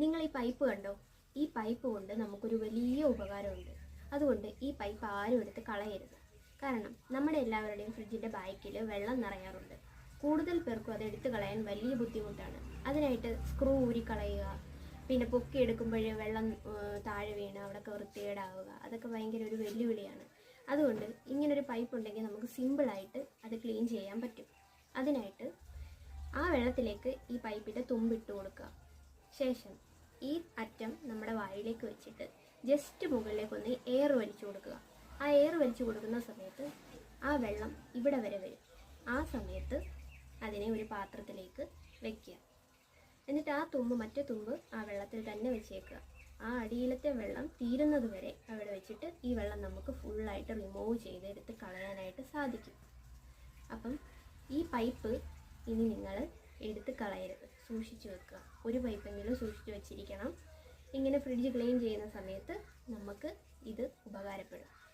നിങ്ങൾ ഈ പൈപ്പ് കണ്ടോ? ഈ പൈപ്പ് കൊണ്ട് നമുക്കൊരു വലിയ ഉപകാരമുണ്ട്. അതുകൊണ്ട് ഈ പൈപ്പ് ആരും എടുത്ത് കളയരുത്. കാരണം നമ്മുടെ എല്ലാവരുടെയും ഫ്രിഡ്ജിന്റെ ബാക്കിൽ വെള്ളം നിറയാറുണ്ട്. കൂടുതൽ പേർക്കും അത് എടുത്തു കളയാൻ വലിയ ബുദ്ധിമുട്ടാണ്. അതിനായിട്ട് സ്ക്രൂ ഊരി കളയുക പിന്നെ പൊക്കി എടുക്കുമ്പോൾ വെള്ളം താഴെ വീണ് അവിടെയൊക്കെ വൃത്തികേടാവുക അതൊക്കെ ഭയങ്കര ഒരു വെല്ലുവിളിയാണ്. അതുകൊണ്ട് ഇങ്ങനൊരു പൈപ്പ് ഉണ്ടെങ്കിൽ നമുക്ക് സിമ്പിളായിട്ട് അത് ക്ലീൻ ചെയ്യാൻ പറ്റും. അതിനായിട്ട് ആ വെള്ളത്തിലേക്ക് ഈ പൈപ്പിന്റെ തുമ്പിട്ട് കൊടുക്കുക. ശേഷം ഈ അറ്റം നമ്മുടെ വായിലേക്ക് വെച്ചിട്ട് ജസ്റ്റ് മുകളിലേക്ക് ഒന്ന് എയർ വലിച്ചു കൊടുക്കുക. ആ എയർ വലിച്ചു കൊടുക്കുന്ന സമയത്ത് ആ വെള്ളം ഇവിടെ വരെ വരും. ആ സമയത്ത് അതിനെ ഒരു പാത്രത്തിലേക്ക് വെക്കുക. എന്നിട്ട് ആ തുമ്പ് മറ്റേ തുമ്പ് ആ വെള്ളത്തിൽ തന്നെ വെച്ചേക്കുക. ആ അടിയിലത്തെ വെള്ളം തീരുന്നത് വരെ അവിടെ വെച്ചിട്ട് ഈ വെള്ളം നമുക്ക് ഫുള്ളായിട്ട് റിമൂവ് ചെയ്തെടുത്ത് കളയാനായിട്ട് സാധിക്കും. അപ്പം ഈ പൈപ്പ് ഇനി നിങ്ങൾ എടുത്ത് കളയരുത്. സൂക്ഷിച്ചു വെക്കുക. ഒരു പൈപ്പെങ്കിലും സൂക്ഷിച്ചു വെച്ചിരിക്കണം. ഇങ്ങനെ ഫ്രിഡ്ജ് ക്ലീൻ ചെയ്യുന്ന സമയത്ത് നമുക്ക് ഇത് ഉപകാരപ്പെടും.